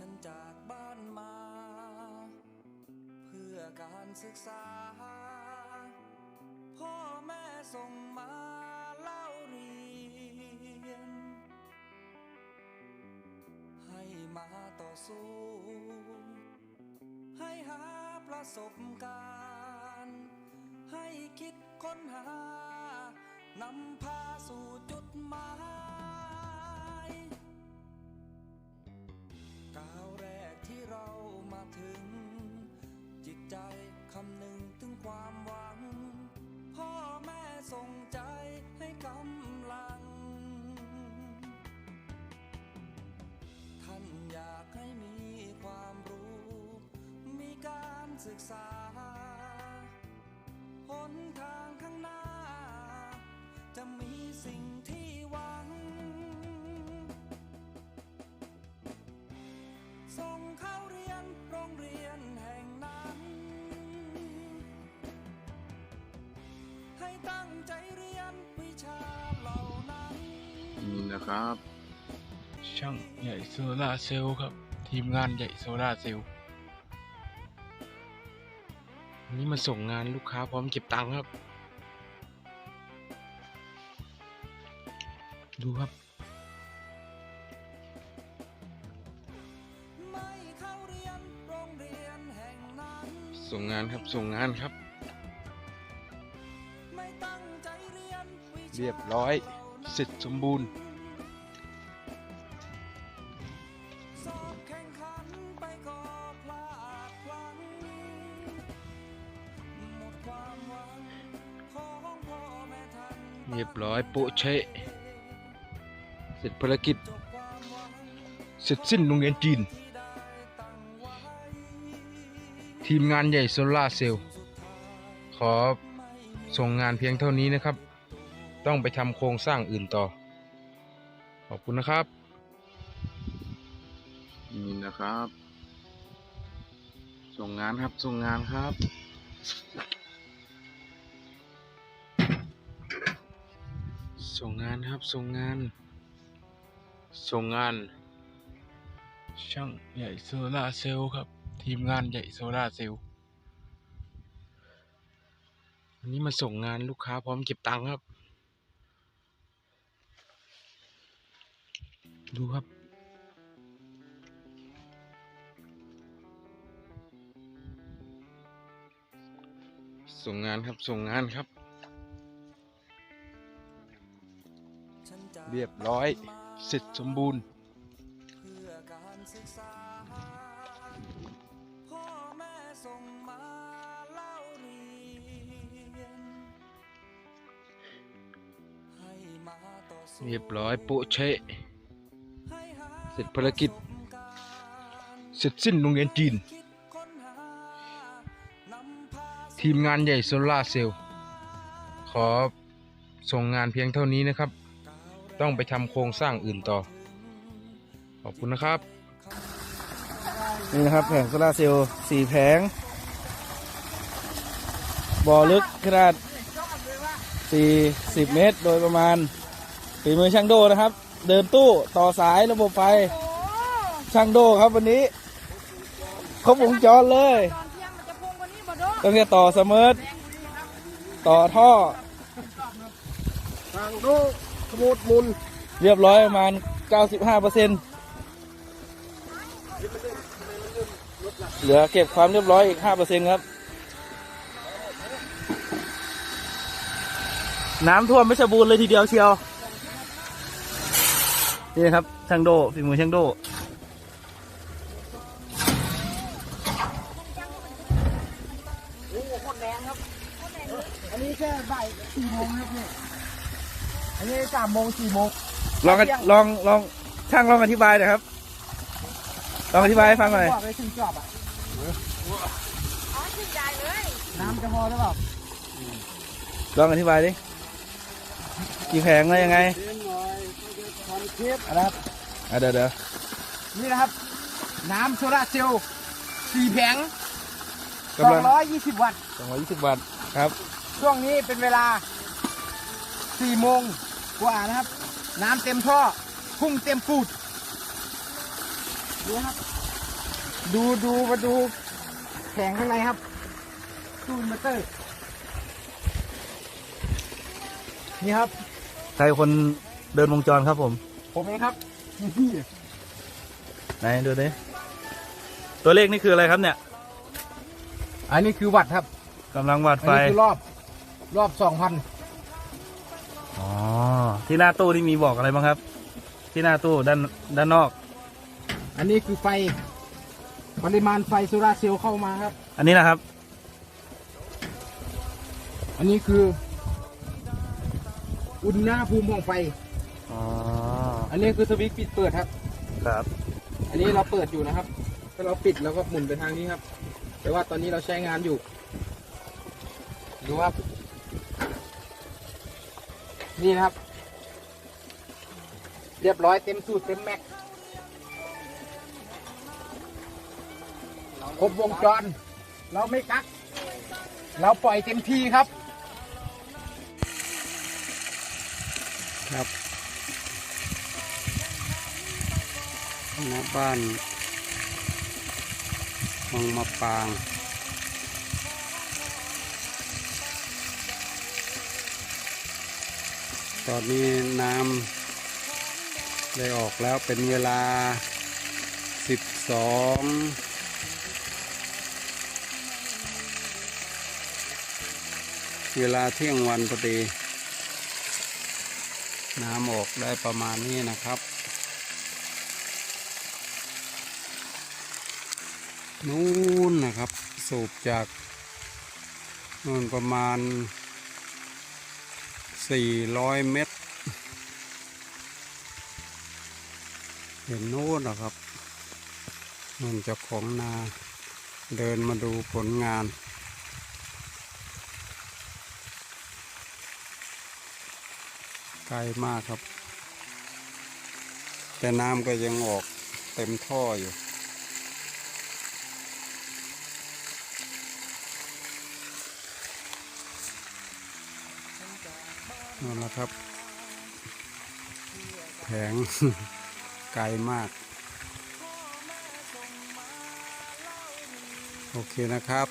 ฉันจากบ้านมา เพื่อการศึกษา พ่อแม่ส่งมาเล่าเรียน ให้มาต่อสู้ ให้หาประสบการณ์ ให้คิดค้นหานำพาสู่จุดหมาย สิ่งที่หวัง ส่งเข้าเรียนโรงเรียนแห่งนั้น ให้ตั้งใจเรียนวิชาเหล่านั้น นี่นะครับ ช่างใหญ่โซลาร์เซลล์ครับ ทีมงานใหญ่โซลาร์เซลล์วันนี้มาส่งงานลูกค้าพร้อมเก็บตังค์ครับ ดูครับไม่เข้าเรียนโรงเรียนแห่งนั้นส่งงานครับส่งงานครับไม่ตั้งใจเรียนวิชาเรียบร้อย เสร็จสมบูรณ์สอบแข่งขันไปก็พลาดพลั้งหมดความหวังของพ่อแม่ท่านเรียบร้อยโปะเชะเส ร็จภารกิจ เสร็จสิ้นโรงเรียนจีน ที่ได้ตั้งไว้ทีมงานใหญ่โซลาร์เซลล์ขอส่งงานเพียงเท่านี้นะครับ ต้องไปทำโครงสร้างอื่นต่อ ขอบคุณนะครับ นี่นะครับ ส่งงานครับ ส่งงานครับ ส่งงานครับ ส่งงาน ส่งงาน ช่างใหญ่โซลาเซลล์ครับ ทีมงานใหญ่โซลาเซลล์วันนี้มาส่งงานลูกค้าพร้อมเก็บตังค์ครับ ดูครับส่งงานครับส่งงานครับ เรียบร้อย สร็จสมบูรณ์เพื่อแม่ส่งมาเล่าเรียนเรียบร้อยปะเชะเสร็จภารกิจ เสร็จสิ้นโรงเรียนจีน ทีมงานใหญ่โซล่าเซลล์ขอส่งงานเพียงเท่านี้นะครับ ต้องไปทำโครงสร้างอื่นต่อ ขอบคุณนะครับ นี่นะครับแผงโซลาเซลล์สี่แผง บ่อลึกขนาด 40 เมตรโดยประมาณฝีมือช่างโดนะครับ เดินตู้ต่อสายระบบไฟ ช่างโดครับวันนี้ครบวงจรเลยตอนเที่ยงมันจะพุ่งกว่านี้บ่โดตั้งแต่ต่อเสมอต่อท่อ ทางดู มูทมุนเรียบร้อยประมาณ 95เปอร์เซ็นเหลือเก็บความเรียบร้อยอีก5เปอร์เซ็นครับ น้ำท่วมไม่ชบูรณ์เลยทีเดียวเชียว นี่ครับช่างโดฝีมือช่างโด นนี้สามโมงสี่โมงลองลองลองช่างลองอธิบายหน่อยครับ ลองอธิบายให้ฟังหน่อยว่าไปถึงจอบอะอ๋อขึ้นใหญ่เลย น้ำจะพอหรือเปล่าลองอธิบายดิกี่แผงอะไรยังไงเดินหน่อยทำคลิปนะครับอะเดี๋ยวเดี๋ยวนี่นะครับ น้ำโซลาร์เซลล์สี่แผงสกำอลังงร้อยยี่สิบวัตต์สองร้อยยี่สิบบาทครับ ช่วงนี้เป็นเวลาสี่โมง กว่านะครับ น้ำเต็มท่อพุ่งเต็มปูดดูครับ ดูดูมาดูแผงข้างในครับตู้อินเวอร์เตอร์นี่ครับ ใครคนเดินวงจรครับผม ผมเองครับไหนดูดิตัวเลขนี่คืออะไรครับเนี่ย อันนี้คือวัดครับกำลังวัดอันไฟนี้คือรอบ รอบสองพันอ๋อ ที่หน้าตู้ที่มีบอกอะไรบ้างครับ ที่หน้าตู้ด้านด้านนอก อันนี้คือไฟ ปริมาณไฟโซลาร์เซลล์เข้ามาครับ อันนี้นะครับ อันนี้คือ อุณหภูมิของไฟ อ๋อ อันนี้คือสวิตช์ปิดเปิดครับ ครับ อันนี้เราเปิดอยู่นะครับ ถ้าเราปิดเราก็หมุนไปทางนี้ครับ แต่ว่าตอนนี้เราใช้งานอยู่ดูครับ นี่นะครับ เรียบร้อยเต็มสูตรเต็มแม็กครบวงจร เราไม่กัก เราปล่อยเต็มที่ครับ ครับหน้าบ้านวังมะปางตอนนี้น้ำ ได้ออกแล้วเป็นเวลา 12เวลาเที่ยงวันพอดี น้ำออกได้ประมาณนี้นะครับ นู่นนะครับ สูบจากนู่นประมาณ 400 เมตร เห็นโนู่นนะครับนู่นเจ้าของนาเดินมาดูผลงาน ไกลมากครับ แต่น้ำก็ยังออกเต็มท่ออยู่นั่นแหละครับ แผง ไกลมาก โอเคนะครับ